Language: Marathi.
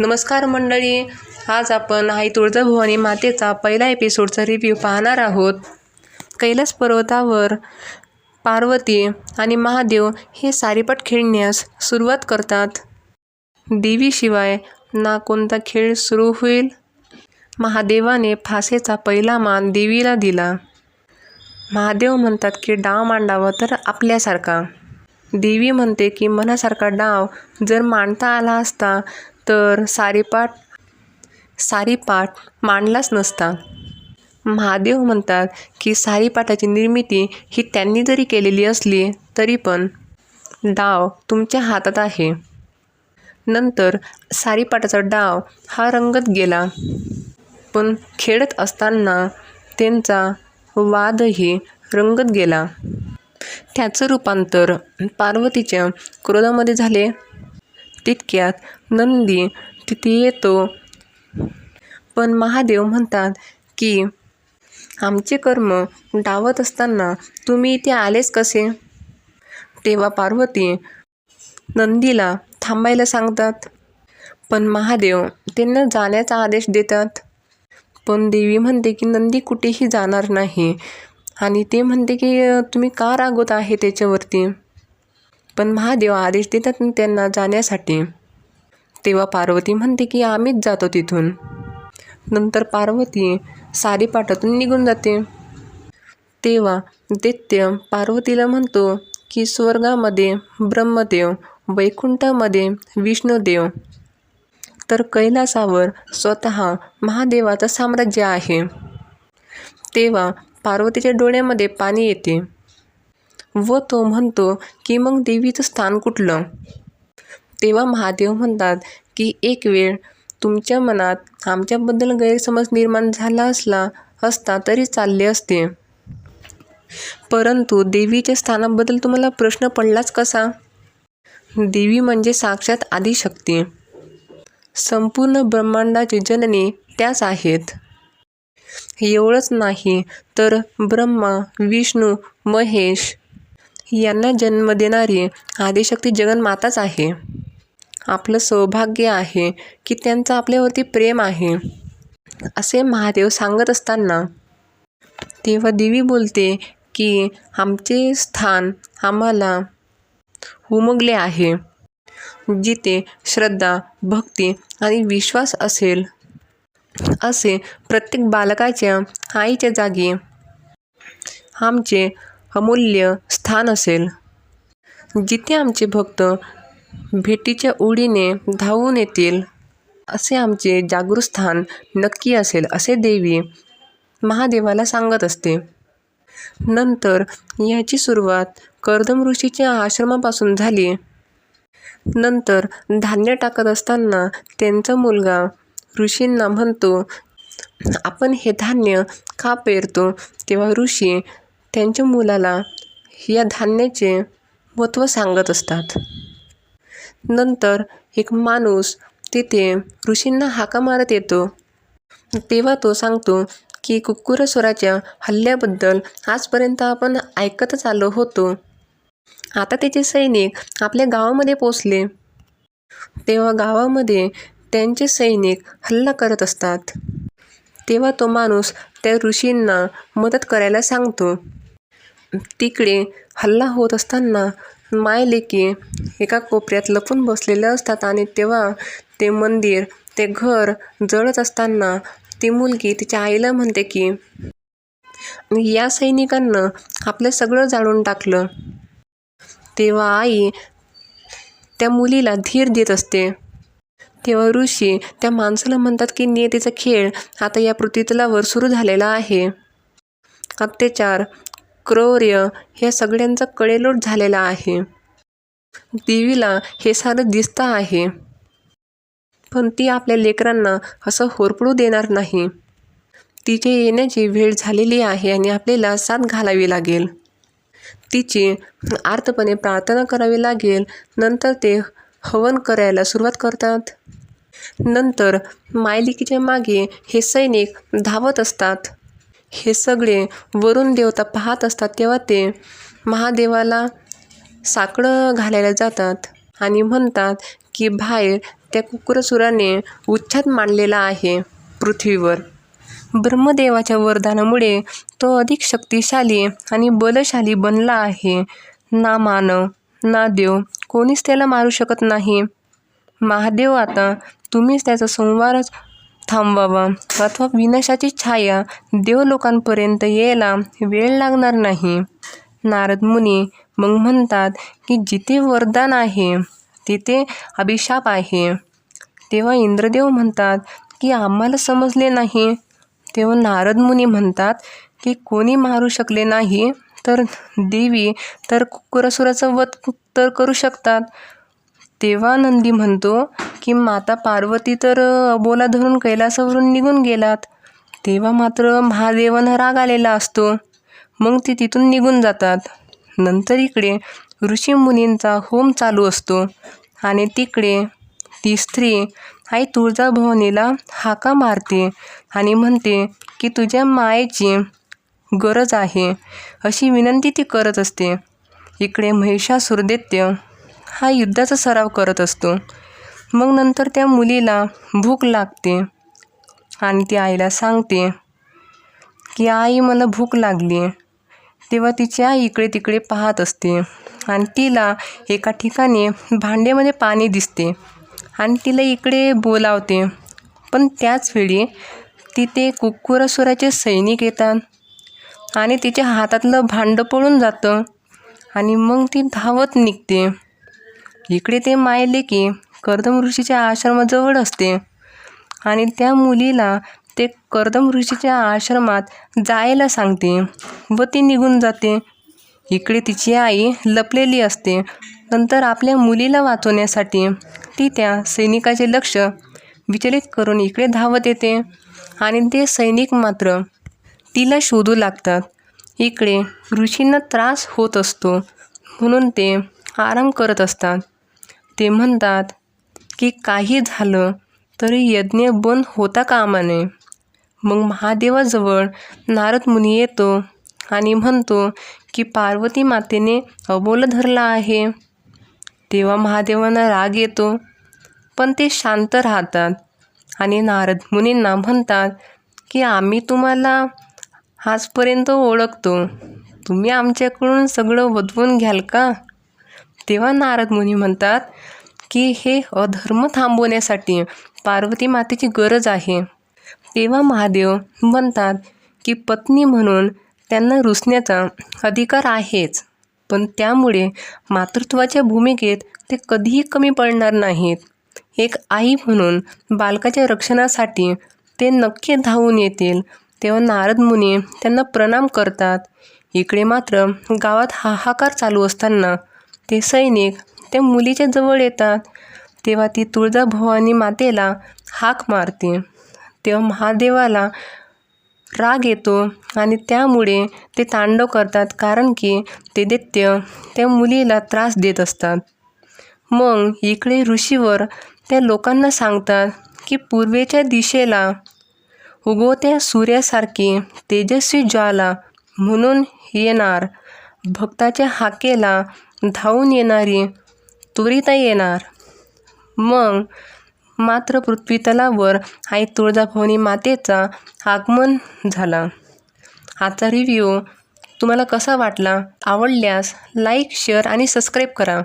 नमस्कार मंडळी आज आपण आई तुळजाभवानी मातेचा पहिला एपिसोडचा रिव्ह्यू पाहणार आहोत. कैलास पर्वतावर पार्वती आणि महादेव हे सारीपट खेळण्यास सुरुवात करतात. देवीशिवाय ना कोणता खेळ सुरू होईल? महादेवाने फासेचा पहिला मान देवीला दिला. महादेव म्हणतात की डाव मांडावा तर आपल्यासारखा. देवी म्हणते की मनासारखा डाव जर मांडता आला असता तर सारीपाठ सारीपाठ मांडलाच नसता. महादेव म्हणतात की सारीपाटाची निर्मिती ही त्यांनी जरी केलेली असली तरी पण डाव तुमच्या हातात आहे. नंतर सारीपाटाचा डाव हा रंगत गेला. पण खेळत असताना त्यांचा वादही रंगत गेला. त्याचं रूपांतर पार्वतीच्या क्रोधामध्ये झाले. तितक्यात नंदी तिथे येतो. पण महादेव म्हणतात की आमचे कर्म डावत असताना तुम्ही इथे आलेच कसे? तेव्हा पार्वती नंदीला थांबायला सांगतात. पण महादेव त्यांना जाण्याचा आदेश देतात. पण देवी म्हणते की नंदी कुठेही जाणार नाही. आणि ते म्हणते की तुम्ही का रागवत आहे त्याच्यावरती? पण महादेव आदेश देतात त्यांना जाण्यासाठी. तेव्हा पार्वती म्हणते की आम्हीच जातो तिथून. नंतर पार्वती सारीपाटातून निघून जाते. तेव्हा दैत्य पार्वतीला म्हणतो की स्वर्गामध्ये ब्रह्मदेव वैकुंठामध्ये विष्णुदेव. तर कैलासावर स्वतः महादेवाचं साम्राज्य आहे. तेव्हा पार्वतीच्या डोळ्यामध्ये पाणी येते. व तो म्हणतो की मग देवीचं स्थान कुठलं? तेव्हा महादेव म्हणतात की एक वेळ तुमच्या मनात आमच्याबद्दल गैरसमज निर्माण झाला असला असता तरी चालले असते. परंतु देवीच्या स्थानाबद्दल तुम्हाला प्रश्न पडलाच कसा? देवी म्हणजे साक्षात आदिशक्ती. संपूर्ण ब्रह्मांडाची जननी त्याच आहेत. एवढंच नाही तर ब्रह्मा विष्णू महेश यांना जन्म देणारी आदिशक्ती जगन्माताच आहे. आपलं सौभाग्य आहे की त्यांचं आपल्यावरती प्रेम आहे असे महादेव सांगत असताना तेव्हा देवी बोलते की आमचे स्थान आम्हाला उमगले आहे. जिथे श्रद्धा भक्ती आणि विश्वास असेल असे प्रत्येक बालकाच्या आईच्या जागी आमचे अमूल्य स्थान असेल. जिथे आमचे भक्त भेटीच्या ओढीने धावून येतील असे आमचे जागृत स्थान नक्की असेल असे देवी महादेवाला सांगत असते. नंतर याची सुरुवात कर्दम ऋषीच्या आश्रमापासून झाली. नंतर धान्य टाकत असताना त्यांचा मुलगा ऋषींना म्हणतो आपण हे धान्य का पेरतो? तेव्हा ऋषी त्यांच्या मुलाला या धान्याचे महत्त्व सांगत असतात. नंतर एक माणूस तिथे ऋषींना हाका मारत येतो. तेव्हा तो सांगतो की कुक्कुरस्वराच्या हल्ल्याबद्दल आजपर्यंत आपण ऐकतच आलो होतो. आता त्याचे सैनिक आपल्या गावामध्ये पोचले तेव्हा गावामध्ये त्यांचे सैनिक हल्ला करत असतात. तेव्हा तो माणूस त्या ऋषींना मदत करायला सांगतो. तिकडे हल्ला होत असताना मायलेकी एका कोपऱ्यात लपून बसलेले असतात आणि तेव्हा ते मंदिर ते घर जळत असताना ती मुलगी तिच्या आईला म्हणते की या सैनिकांना आपलं सगळं जाळून टाकलं. तेव्हा आई त्या मुलीला धीर देत असते. तेव्हा ऋषी त्या माणसाला म्हणतात की नियतीचा खेळ आता या पृथ्वीतलावर सुरू झालेला आहे. अत्याचार क्रौर्य ह्या सगळ्यांचा कडेलोट झालेला आहे. देवीला हे सारं दिसतं आहे. पण ती आपल्या लेकरांना असं होरपडू देणार नाही. तिचे येण्याची वेळ झालेली आहे आणि आपल्याला साथ घालावी लागेल. तिची आर्तपणे प्रार्थना करावी लागेल. नंतर ते हवन करायला सुरुवात करतात. नंतर मायलिकीच्या मागे हे सैनिक धावत असतात. हे सगळे वरून देवता पाहत असतात तेव्हा ते महादेवाला साकडं घालायला जातात आणि म्हणतात की बाहेर त्या कुकुरसुराने उच्छाद मांडलेला आहे पृथ्वीवर. ब्रह्मदेवाच्या वरदानामुळे तो अधिक शक्तिशाली आणि बलशाली बनला आहे. ना मानव ना देव कोणीच त्याला मारू शकत नाही. महादेव आता तुम्हीच त्याचा संवारच थांबवावा अथवा विनाशाची छाया देवलोकांपर्यंत यायला वेळ लागणार नाही. नारद मुनी मग म्हणतात की जिथे वरदान आहे तिथे अभिशाप आहे. तेव्हा इंद्रदेव म्हणतात की आम्हाला समजले नाही. तेव्हा नारद मुनी म्हणतात की कोणी मारू शकले नाही तर देवी तर कुकुरसुराचं वध तर करू शकतात. तेव्हा नंदी म्हणतो की माता पार्वती तर अबोला धरून कैलासावरून निघून गेलात. तेव्हा मात्र महादेवांना राग आलेला असतो. मग ते तिथून निघून जातात. नंतर इकडे ऋषीमुनींचा होम चालू असतो. आणि तिकडे ती स्त्री आई तुळजाभवानीला हाका मारते आणि म्हणते की तुझ्या मायेची गरज आहे अशी विनंती ती करत असते. इकडे महिषासुरदैत्य हा युद्धाचा सराव करत असतो. मग नंतर त्या मुलीला भूक लागते आणि ती आईला सांगते की आई मला भूक लागली. तेव्हा तिची आई इकडे तिकडे पाहत असते आणि तिला एका ठिकाणी भांड्यामध्ये पाणी दिसते आणि तिला इकडे बोलावते. पण त्याच वेळी तिथे कुक्कुरासुराचे सैनिक येतात आणि तिच्या हातातलं भांडं पडून जातं आणि मग ती धावत निघते. इकडे ते मायले की कर्दम ऋषीच्या आश्रमाजवळ असते. आणि त्या मुलीला ते कर्दम ऋषीच्या आश्रमात जायला सांगते व ती निघून जाते. इकडे तिची आई लपलेली असते. नंतर आपल्या मुलीला वाचवण्यासाठी ती त्या सैनिकाचे लक्ष विचलित करून इकडे धावत येते. आणि ते सैनिक मात्र तिला शोधू लागतात. इकडे ऋषींना त्रास होत असतो म्हणून ते आराम करत असतात. ते म्हणतात की काही झालं तरी यज्ञ बंद होता कामा नये मग महादेवाजवळ नारद मुनी येतो आणि म्हणतो की पार्वती मातेने अबोल धरला आहे. तेव्हा महादेवांना राग येतो पण ते शांत राहतात आणि नारद मुनींना म्हणतात की आम्ही तुम्हाला आजपर्यंत ओळखतो. तुम्ही आमच्याकडून सगळं वधवून घ्याल का? तेव्हा नारद मुनी म्हणतात की हे अधर्म थांबवण्यासाठी पार्वती मातेची गरज आहे. तेव्हा महादेव म्हणतात की पत्नी म्हणून त्यांना रुसण्याचा अधिकार आहेच पण त्यामुळे मातृत्वाच्या भूमिकेत ते कधीही कमी पडणार नाहीत. एक आई म्हणून बालकाच्या रक्षणासाठी ते नक्की धावून येतील. तेव्हा नारद मुनी त्यांना प्रणाम करतात. इकडे मात्र गावात हाहाकार चालू असताना ते सैनिक त्या मुलीच्या जवळ येतात. तेव्हा ती तुळजाभवानी मातेला हाक मारते. तेव्हा महादेवाला राग येतो आणि त्यामुळे ते तांडव करतात कारण की ते दैत्य त्या मुलीला त्रास देत असतात. मग इकडे ऋषीवर त्या लोकांना सांगतात की पूर्वेच्या दिशेला उगवत्या सूर्यासारखी तेजस्वी ज्वाला म्हणून येणार. भक्ताच्या हाकेला धावून येणारी त्वरिता येणार. मग मात्र पृथ्वीतलावर आई तुळजाभवानी मातेचा आगमन झाला. आजचा रिव्ह्यू तुम्हाला कसा वाटला? आवडल्यास लाईक शेअर आणि सबस्क्राईब करा.